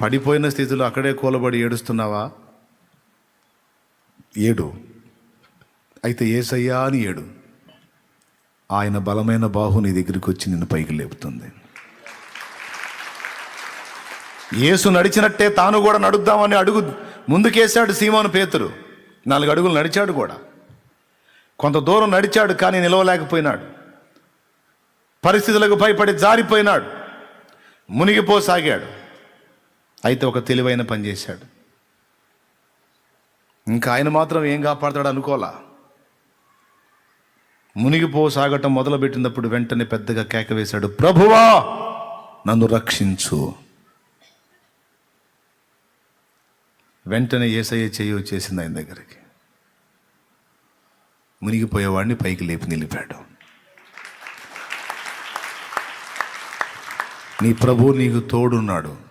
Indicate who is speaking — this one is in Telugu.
Speaker 1: పడిపోయిన స్థితిలో అక్కడే కూలబడి ఏడుస్తున్నావా? ఏడు. అయితే ఏసయ్యా అని ఏడు. ఆయన బలమైన బాహు నీ దగ్గరికి వచ్చి నిన్ను పైకి లేపుతుంది. యేసు నడిచినట్టే తాను కూడా నడుద్దామని అడుగు ముందుకేశాడు సీమోను పేతురు. నాలుగు అడుగులు నడిచాడు కూడా. కొంత దూరం నడిచాడు కానీ నిలవలేకపోయినాడు. పరిస్థితులకు భయపడి జారిపోయినాడు. మునిగిపోసాగాడు. అయితే ఒక తెలివైన పని చేశాడు. ఇంకా ఆయన మాత్రం ఏం కాపాడతాడు అనుకోలా మునిగిపోసాగటం మొదలుపెట్టినప్పుడు వెంటనే పెద్దగా కేక వేశాడు ప్రభువా నన్ను రక్షించు. వెంటనే ఏసయ్య చెయ్యి వచ్చేసింది ఆయన దగ్గరికి. మునిగిపోయేవాడిని పైకి లేపి నిలిపాడు. నీ ప్రభు నీకు తోడున్నాడు.